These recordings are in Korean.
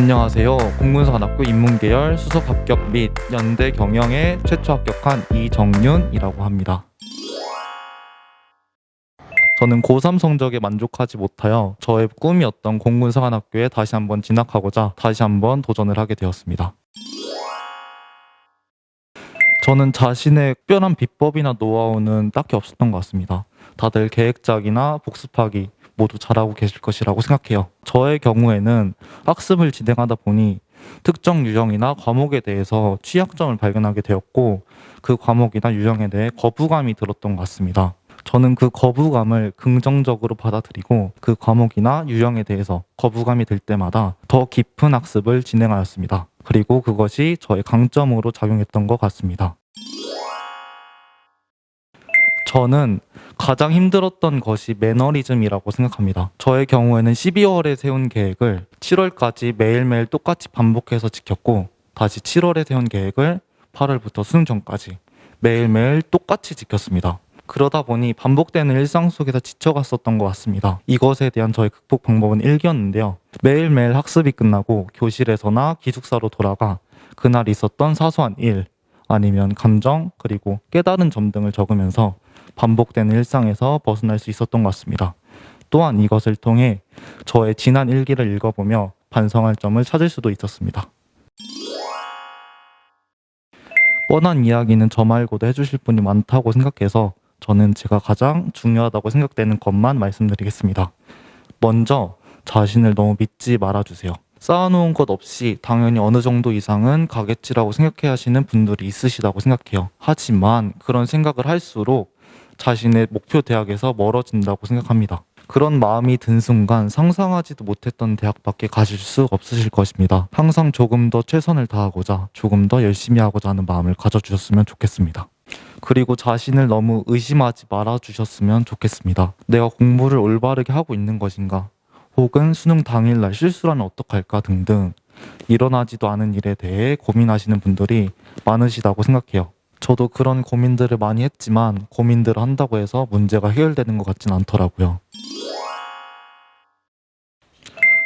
안녕하세요. 공군산학교 인문계열 수석 합격 및 연대 경영에 최초 합격한 이정윤이라고 합니다. 저는 고3 성적에 만족하지 못하여 저의 꿈이었던 공군사관학교에 다시 한번 진학하고자 다시 한번 도전을 하게 되었습니다. 저는 자신의 특별한 비법이나 노하우는 딱히 없었던 것 같습니다. 다들 계획작이나 복습하기 모두 잘하고 계실 것이라고 생각해요. 저의 경우에는 학습을 진행하다 보니 특정 유형이나 과목에 대해서 취약점을 발견하게 되었고 그 과목이나 유형에 대해 거부감이 들었던 것 같습니다. 저는 그 거부감을 긍정적으로 받아들이고 그 과목이나 유형에 대해서 거부감이 들 때마다 더 깊은 학습을 진행하였습니다. 그리고 그것이 저의 강점으로 작용했던 것 같습니다. 저는 가장 힘들었던 것이 매너리즘이라고 생각합니다. 저의 경우에는 12월에 세운 계획을 7월까지 매일매일 똑같이 반복해서 지켰고 다시 7월에 세운 계획을 8월부터 수능 전까지 매일매일 똑같이 지켰습니다. 그러다 보니 반복되는 일상 속에서 지쳐갔었던 것 같습니다. 이것에 대한 저의 극복 방법은 일기였는데요. 매일매일 학습이 끝나고 교실에서나 기숙사로 돌아가 그날 있었던 사소한 일, 아니면 감정, 그리고 깨달은 점 등을 적으면서 반복되는 일상에서 벗어날 수 있었던 것 같습니다. 또한 이것을 통해 저의 지난 일기를 읽어보며 반성할 점을 찾을 수도 있었습니다. 뻔한 이야기는 저 말고도 해주실 분이 많다고 생각해서 저는 제가 가장 중요하다고 생각되는 것만 말씀드리겠습니다. 먼저 자신을 너무 믿지 말아주세요. 쌓아놓은 것 없이 당연히 어느 정도 이상은 가겠지라고 생각해 하시는 분들이 있으시다고 생각해요. 하지만 그런 생각을 할수록 자신의 목표 대학에서 멀어진다고 생각합니다. 그런 마음이 든 순간 상상하지도 못했던 대학밖에 가실 수 없으실 것입니다. 항상 조금 더 최선을 다하고자 조금 더 열심히 하고자 하는 마음을 가져주셨으면 좋겠습니다. 그리고 자신을 너무 의심하지 말아 주셨으면 좋겠습니다. 내가 공부를 올바르게 하고 있는 것인가? 혹은 수능 당일날 실수라면 어떡할까 등등 일어나지도 않은 일에 대해 고민하시는 분들이 많으시다고 생각해요. 저도 그런 고민들을 많이 했지만 고민들을 한다고 해서 문제가 해결되는 것 같진 않더라고요.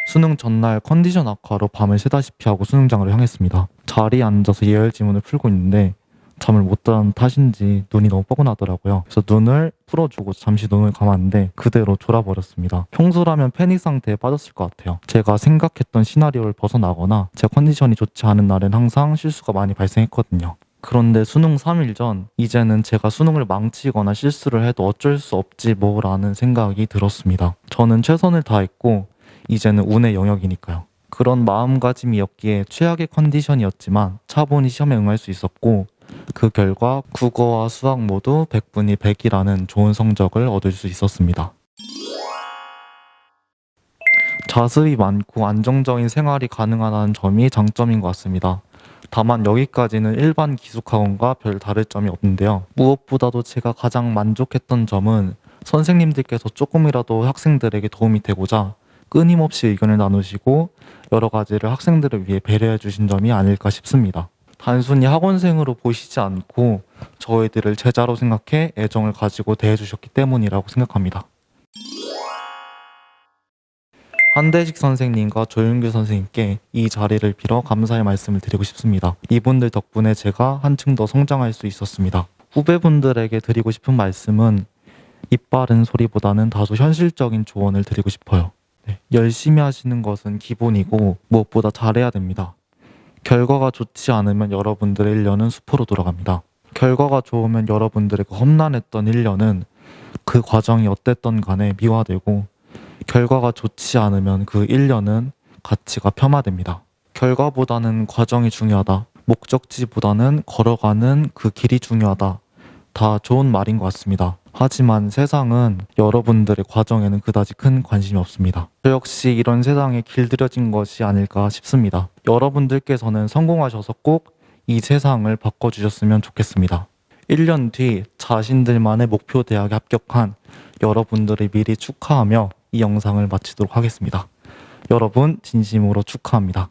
수능 전날 컨디션 악화로 밤을 새다시피 하고 수능장으로 향했습니다. 자리에 앉아서 예열 지문을 풀고 있는데 잠을 못 자는 탓인지 눈이 너무 뻐근하더라고요. 그래서 눈을 풀어주고 잠시 눈을 감았는데 그대로 졸아버렸습니다. 평소라면 패닉 상태에 빠졌을 것 같아요. 제가 생각했던 시나리오를 벗어나거나 제 컨디션이 좋지 않은 날엔 항상 실수가 많이 발생했거든요. 그런데 수능 3일 전 이제는 제가 수능을 망치거나 실수를 해도 어쩔 수 없지 뭐라는 생각이 들었습니다. 저는 최선을 다했고 이제는 운의 영역이니까요. 그런 마음가짐이었기에 최악의 컨디션이었지만 차분히 시험에 응할 수 있었고 그 결과 국어와 수학 모두 100분이 100이라는 좋은 성적을 얻을 수 있었습니다. 자습이 많고 안정적인 생활이 가능하다는 점이 장점인 것 같습니다. 다만 여기까지는 일반 기숙학원과 별 다를 점이 없는데요. 무엇보다도 제가 가장 만족했던 점은 선생님들께서 조금이라도 학생들에게 도움이 되고자 끊임없이 의견을 나누시고 여러 가지를 학생들을 위해 배려해 주신 점이 아닐까 싶습니다. 단순히 학원생으로 보시지 않고 저희들을 제자로 생각해 애정을 가지고 대해 주셨기 때문이라고 생각합니다. 한대식 선생님과 조윤규 선생님께 이 자리를 빌어 감사의 말씀을 드리고 싶습니다. 이분들 덕분에 제가 한층 더 성장할 수 있었습니다. 후배분들에게 드리고 싶은 말씀은 입 바른 소리보다는 다소 현실적인 조언을 드리고 싶어요. 네, 열심히 하시는 것은 기본이고 무엇보다 잘해야 됩니다. 결과가 좋지 않으면 여러분들의 1년은 수포로 돌아갑니다. 결과가 좋으면 여러분들의 그 험난했던 1년은 그 과정이 어땠던 간에 미화되고 결과가 좋지 않으면 그 1년은 가치가 폄하됩니다. 결과보다는 과정이 중요하다. 목적지보다는 걸어가는 그 길이 중요하다. 다 좋은 말인 것 같습니다. 하지만 세상은 여러분들의 과정에는 그다지 큰 관심이 없습니다. 저 역시 이런 세상에 길들여진 것이 아닐까 싶습니다. 여러분들께서는 성공하셔서 꼭 이 세상을 바꿔주셨으면 좋겠습니다. 1년 뒤 자신들만의 목표 대학에 합격한 여러분들을 미리 축하하며 이 영상을 마치도록 하겠습니다. 여러분 진심으로 축하합니다.